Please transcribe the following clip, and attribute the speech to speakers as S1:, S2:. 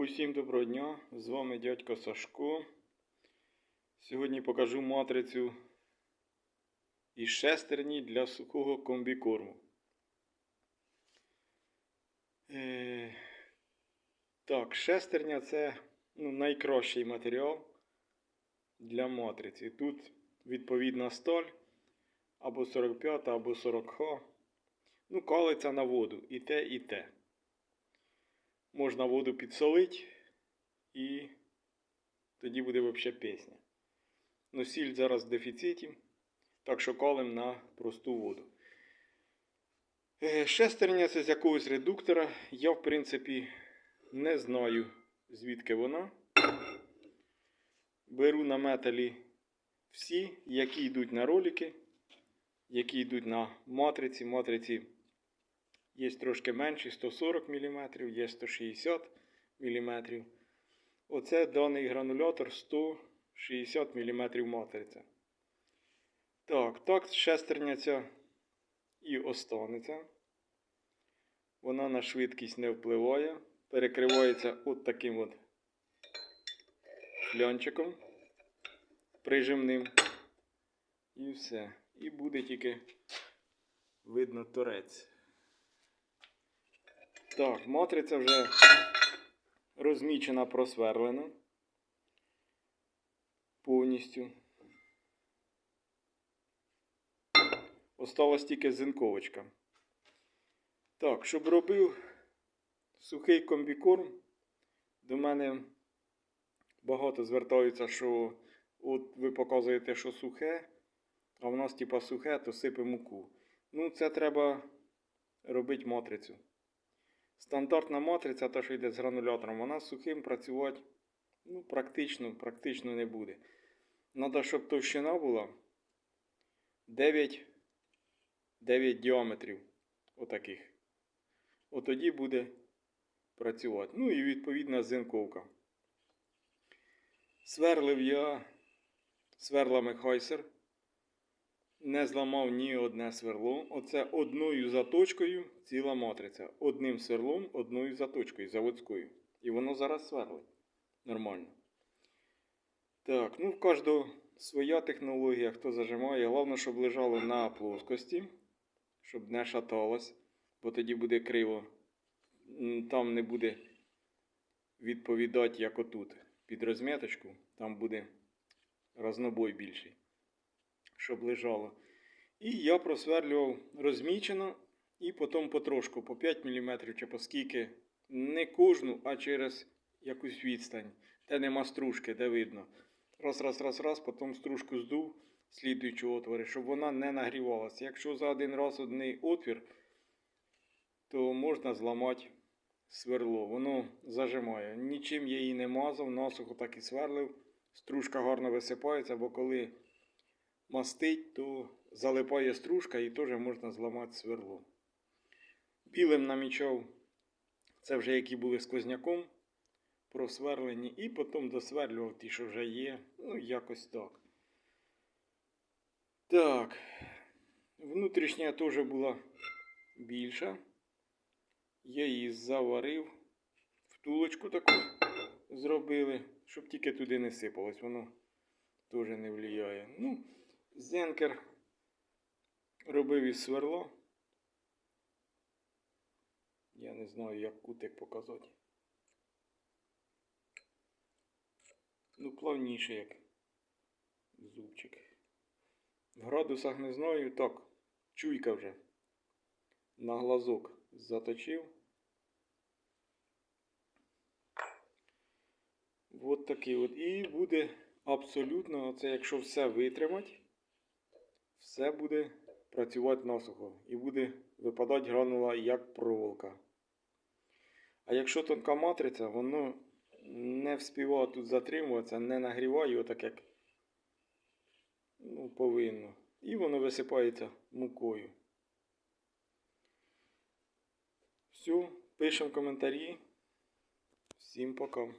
S1: Усім доброго дня! З вами дядько Сашко. Сьогодні покажу матрицю із шестерні для сухого комбікорму. Е, Так, шестерня це ну, найкращий матеріал для матриці. Тут відповідна сталь або 45, або 40Х. Ну, калиться на воду і те, і те. Можна воду підсолити і тоді буде взагалі пісня. Ну, сіль зараз в дефіциті, так що калим на просту воду. Е, Шестерня це з якогось редуктора. Я, в принципі, не знаю, звідки вона. Беру на металі всі, які йдуть на ролики, які йдуть на матриці. Матриці Є трошки менші 140 мм, є 160 мм. Оце даний гранулятор 160 мм матриця. Так, так шестерня ця і останеться. Вона на швидкість не впливає. Перекривається от таким от флянчиком прижимним. І все. І буде тільки видно торець. Так, матриця вже розмічена, просверлена повністю. Осталась тільки зинковочка. Так, щоб робив сухий комбікорм, до мене багато звертаються, що от ви показуєте, що сухе, а в нас типа сухе, то сипе муку. Ну, це треба робити матрицю. Стандартна матриця, та, що йде з гранулятором, вона з сухим працювати ну, практично, практично не буде. Треба, щоб товщина була 9, 9 діаметрів. Отаких. От тоді буде працювати. Ну і відповідна зинковка. Сверлив я сверлами Хайсер. Не зламав ні одне сверло. Оце одною заточкою ціла матриця. Одним сверлом, одною заточкою заводською. І воно зараз сверлить. Нормально. Так, ну в кожного своя технологія, хто зажимає. Головне, щоб лежало на плоскості, щоб не шаталось, бо тоді буде криво. Там не буде відповідати, як отут. Під розміточку, там буде рознобой більший щоб лежало. І я просверлював розмічено і потім потрошку, по 5 мм чи по. Не кожну, а через якусь відстань. Де нема стружки, де видно. Раз, раз, раз, раз, потім стружку здув, слідуючи отвори, щоб вона не нагрівалася. Якщо за один раз одний отвір, то можна зламати сверло. Воно зажимає. Нічим я її не мазав, насухо так і сверлив. Стружка гарно висипається, бо коли мастить, то залипає стружка і теж можна зламати сверло. Білим намічав, це вже які були сквозняком просверлені, і потім досверлював ті, що вже є. Ну, якось так. Так, внутрішня теж була більша. Я її заварив, втулочку таку зробили, щоб тільки туди не сипалось, воно теж не впливає. Ну, Зенкер робив із сверло. Я не знаю, як кутик показати. Ну, плавніше як зубчик. В градусах не знаю. Так, чуйка вже. На глазок заточив. От такий от. І буде абсолютно, оце якщо все витримати все буде працювати насухо і буде випадати гранула як проволока. А якщо тонка матриця, воно не вспіває тут затримуватися, не нагріває його так, як ну, повинно. І воно висипається мукою. Все, пишемо коментарі. Всім пока.